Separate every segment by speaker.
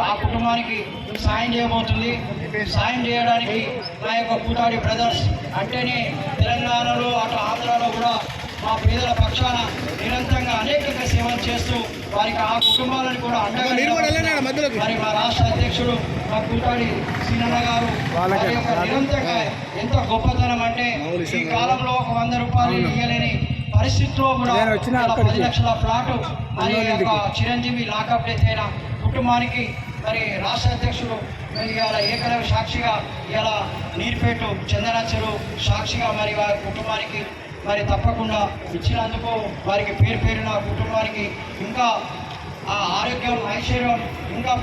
Speaker 1: ఆ కుటుంబానికి సాయం చేయబోతుంది. సాయం చేయడానికి నా యొక్క కూటాడి బ్రదర్స్ అంటేనే తెలంగాణలో అటు ఆంధ్రాలో కూడా మా పేదల పక్షాన నిరంతరంగా అనేక సేవలు చేస్తూ వారికి ఆ కుటుంబాలను కూడా అండగా. మరి మా రాష్ట్ర అధ్యక్షుడు మా కూటాడి సీనన్న గారు వారి యొక్క నిరంతరంగా ఎంత గొప్పతనం అంటే ఈ కాలంలో ఒక వంద రూపాయలు ఇవ్వలేని పరిస్థితిలో కూడా పది లక్షల ఫ్లాట్ మరి యొక్క చిరంజీవి లాకప్ డెత్ అయిన కుటుంబానికి మరి రాష్ట్ర అధ్యక్షుడు మరి ఇవాళ ఏకలవ్య సాక్షిగా ఇవాళ నీర్పేట చందనాచరు సాక్షిగా మరి వారి కుటుంబానికి మరి తప్పకుండా ఇచ్చినందుకు వారికి పేరు పేరున కుటుంబానికి ఇంకా ఆ ఆరోగ్యం ఐశ్వర్యం ఇంకా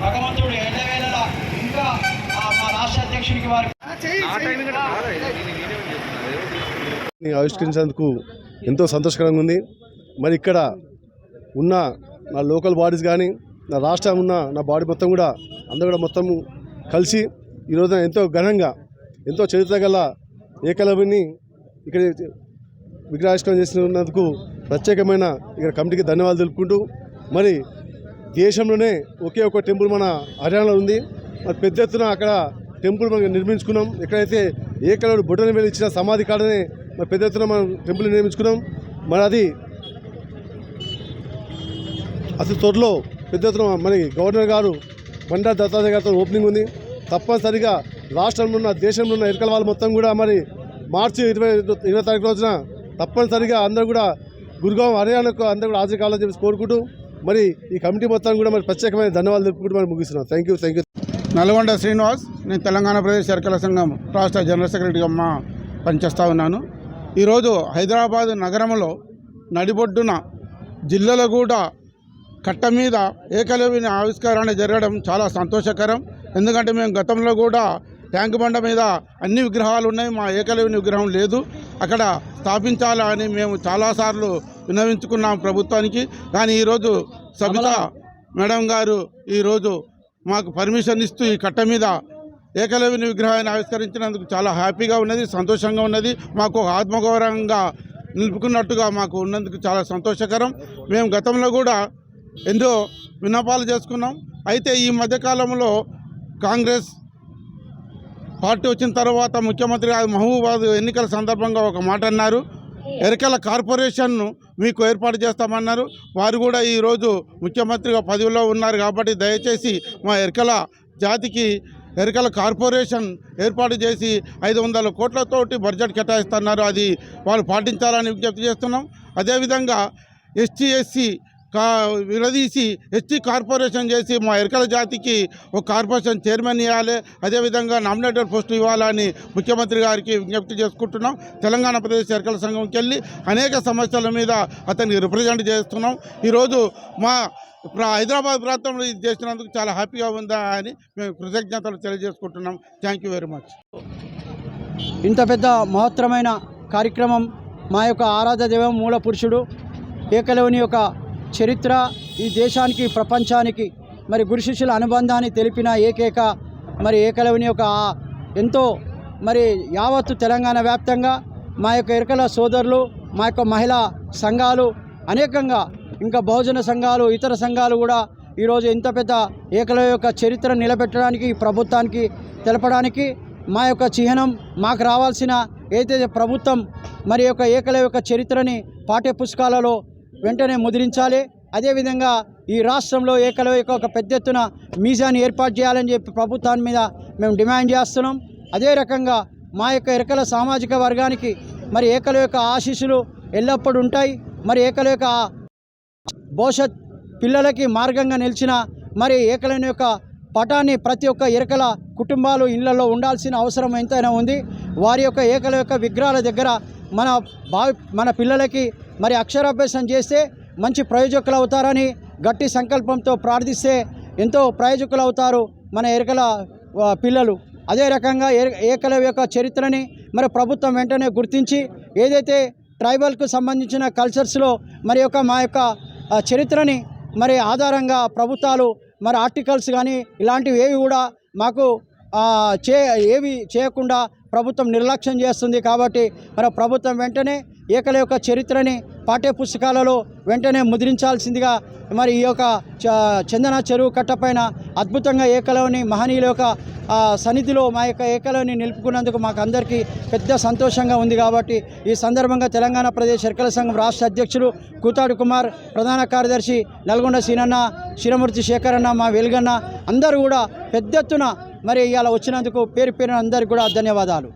Speaker 1: భగవంతుడు ఎల్లవేళలా ఇంకా ఆ మా రాష్ట్ర అధ్యక్షుడికి వారికి
Speaker 2: ని ఆవిష్కరించినందుకు ఎంతో సంతోషకరంగా ఉంది. మరి ఇక్కడ ఉన్న నా లోకల్ బాడీస్ కానీ నా రాష్ట్రం ఉన్న నా బాడీ మొత్తం కూడా అందరూ కూడా మొత్తం కలిసి ఈరోజు ఎంతో ఘనంగా ఎంతో చరిత్ర గల ఏకలవ్యని ఇక్కడ విగ్రహాష్టం చేసినందుకు ప్రత్యేకమైన ఇక్కడ కమిటీకి ధన్యవాదాలు తెలుపుకుంటూ మరి దేశంలోనే ఒకే ఒక టెంపుల్ మన హర్యానాలో ఉంది. మరి పెద్ద ఎత్తున అక్కడ టెంపుల్ మనం నిర్మించుకున్నాం. ఎక్కడైతే ఏకలవుడు బొటన వేలు ఇచ్చిన సమాధి కాడనే మరి పెద్ద ఎత్తున మనం టెంపుల్ నిర్మించుకున్నాం. మరి అది అసలు త్వరలో పెద్ద ఎత్తున మరి గవర్నర్ గారు బండారు దత్తాత్రేయ గారితో ఓపెనింగ్ ఉంది. తప్పనిసరిగా రాష్ట్రంలో ఉన్న దేశంలో ఉన్న ఎరకల వాళ్ళు మొత్తం కూడా మరి మార్చి ఇరవై ఇరవై తారీఖు రోజున తప్పనిసరిగా అందరూ కూడా గురుగాం హర్యానాకు అందరూ కూడా హాజరు కావాలని చెప్పి కోరుకుంటూ మరి ఈ కమిటీ మొత్తం కూడా మరి ప్రత్యేకమైన ధన్యవాదాలు తెలుపుకుంటూ మరి ముగిస్తున్నాం. Thank you thank you
Speaker 3: Nalgonda Srinivas నేను తెలంగాణ ప్రదేశ్ ఎరకల సంఘం రాష్ట్ర జనరల్ సెక్రటరీగా మా పనిచేస్తూ ఉన్నాను. ఈరోజు హైదరాబాద్ నగరంలో నడిబొడ్డున కూడా కట్ట మీద ఏకలవిని ఆవిష్కరణ జరగడం చాలా సంతోషకరం. ఎందుకంటే మేము గతంలో కూడా ట్యాంక్ బండ మీద అన్ని విగ్రహాలు ఉన్నాయి. మా ఏకలవ్యుని విగ్రహం లేదు. అక్కడ స్థాపించాలా అని మేము చాలాసార్లు విన్నవించుకున్నాం ప్రభుత్వానికి. కానీ ఈరోజు సబితా మేడం గారు ఈరోజు మాకు పర్మిషన్ ఇస్తూ ఈ కట్ట మీద ఏకలవ్యుని విగ్రహాన్ని ఆవిష్కరించినందుకు చాలా హ్యాపీగా ఉన్నది సంతోషంగా ఉన్నది. మాకు ఆత్మగౌరవంగా నిలుపుకున్నట్టుగా మాకు ఉన్నందుకు చాలా సంతోషకరం. మేము గతంలో కూడా ఎన్నో విన్నపాలు చేసుకున్నాం. అయితే ఈ మధ్యకాలంలో కాంగ్రెస్ పార్టీ వచ్చిన తర్వాత ముఖ్యమంత్రి మహబూబాద్ ఎన్నికల సందర్భంగా ఒక మాట అన్నారు. ఎరకల కార్పొరేషన్ను మీకు ఏర్పాటు చేస్తామన్నారు. వారు కూడా ఈరోజు ముఖ్యమంత్రిగా పదవిలో ఉన్నారు కాబట్టి దయచేసి మా ఎరకల జాతికి ఎరకల కార్పొరేషన్ ఏర్పాటు చేసి ఐదు వందల కోట్లతోటి బడ్జెట్ కేటాయిస్తున్నారు. అది వాళ్ళు పాటించాలని విజ్ఞప్తి చేస్తున్నాం. అదేవిధంగా ఎస్టీ ఎస్సీ కా విడదీసి ఎస్టీ కార్పొరేషన్ చేసి మా ఎరకల జాతికి ఒక కార్పొరేషన్ చైర్మన్ ఇవ్వాలి అదేవిధంగా నామినేటెడ్ పోస్టు ఇవ్వాలని ముఖ్యమంత్రి గారికి విజ్ఞప్తి చేసుకుంటున్నాం. తెలంగాణ ప్రదేశ్ ఎరకల సంఘంకి వెళ్ళి అనేక సమస్యల మీద అతన్ని రిప్రజెంట్ చేస్తున్నాం. ఈరోజు మా హైదరాబాద్ ప్రాంతంలో ఇది చేసినందుకు చాలా హ్యాపీగా ఉందా అని మేము కృతజ్ఞతలు తెలియజేసుకుంటున్నాం. Thank you very much.
Speaker 4: ఇంత పెద్ద మహత్తరమైన కార్యక్రమం మా యొక్క ఆరాధ దైవం మూల పురుషుడు ఏకలవుని యొక్క చరిత్ర ఈ దేశానికి ప్రపంచానికి మరి గురు శిష్యుల అనుబంధాన్ని తెలిపిన ఏకైక మరి ఏకలవిని యొక్క ఎంతో మరి యావత్తు తెలంగాణ వ్యాప్తంగా మా యొక్క ఇరకల సోదరులు మా యొక్క మహిళా సంఘాలు అనేకంగా ఇంకా బహుజన సంఘాలు ఇతర సంఘాలు కూడా ఈరోజు ఇంత పెద్ద ఏకల యొక్క చరిత్ర నిలబెట్టడానికి ప్రభుత్వానికి తెలపడానికి మా యొక్క చిహ్నం మాకు రావాల్సిన ఏదైతే ప్రభుత్వం మరి యొక్క ఏకల యొక్క చరిత్రని పాఠ్య పుస్తకాలలో వెంటనే ముద్రించాలి. అదేవిధంగా ఈ రాష్ట్రంలో ఏకలవ్య యొక్క ఒక పెద్ద ఎత్తున మీజాన్ని ఏర్పాటు చేయాలని చెప్పి ప్రభుత్వాన్ని మీద మేము డిమాండ్ చేస్తున్నాం. అదే రకంగా మా యొక్క ఎరకల సామాజిక వర్గానికి మరి ఏకల యొక్క ఆశీస్సులు ఎల్లప్పుడూ ఉంటాయి. మరి ఏకల యొక్క భవిష్యత్ పిల్లలకి మార్గంగా నిలిచిన మరి ఏకలని యొక్క పటాన్ని ప్రతి ఒక్క ఎరకల కుటుంబాలు ఇళ్ళలో ఉండాల్సిన అవసరం ఎంతైనా ఉంది. వారి యొక్క ఏకల యొక్క విగ్రహాల దగ్గర మన భావి మన పిల్లలకి మరి అక్షరాభ్యాసం చేస్తే మంచి ప్రయోజకులు అవుతారని గట్టి సంకల్పంతో ప్రార్థిస్తే ఎంతో ప్రయోజకులు అవుతారు మన ఎరకల పిల్లలు. అదే రకంగా ఏ- యొక్క చరిత్రని మరి ప్రభుత్వం వెంటనే గుర్తించి ఏదైతే ట్రైబల్కు సంబంధించిన కల్చర్స్లో మరి యొక్క మా యొక్క చరిత్రని మరి ఆధారంగా ప్రభుత్వాలు మరి ఆర్టికల్స్ కానీ ఇలాంటివి ఏవి కూడా మాకు చే ఏవి చేయకుండా ప్రభుత్వం నిర్లక్ష్యం చేస్తుంది కాబట్టి మరి ప్రభుత్వం వెంటనే ఏకల యొక్క చరిత్రని పాఠ్య పుస్తకాలలో వెంటనే ముద్రించాల్సిందిగా మరి ఈ యొక్క చందన చెరువు కట్టపైన అద్భుతంగా ఏకలవని మహనీయుల యొక్క సన్నిధిలో మా యొక్క ఏకలవని నిలుపుకున్నందుకు మాకు అందరికీ పెద్ద సంతోషంగా ఉంది కాబట్టి ఈ సందర్భంగా తెలంగాణ ప్రదేశ్ ఎరకల సంఘం రాష్ట్ర అధ్యక్షులు కూతాడు కుమార్ ప్రధాన కార్యదర్శి నల్గొండ సీనన్న శిరమూర్తి శేఖరన్న మా వెలుగన్న అందరూ కూడా పెద్ద ఎత్తున మరి ఇవాళ వచ్చినందుకు పేరు పేరున అందరికీ కూడా ధన్యవాదాలు.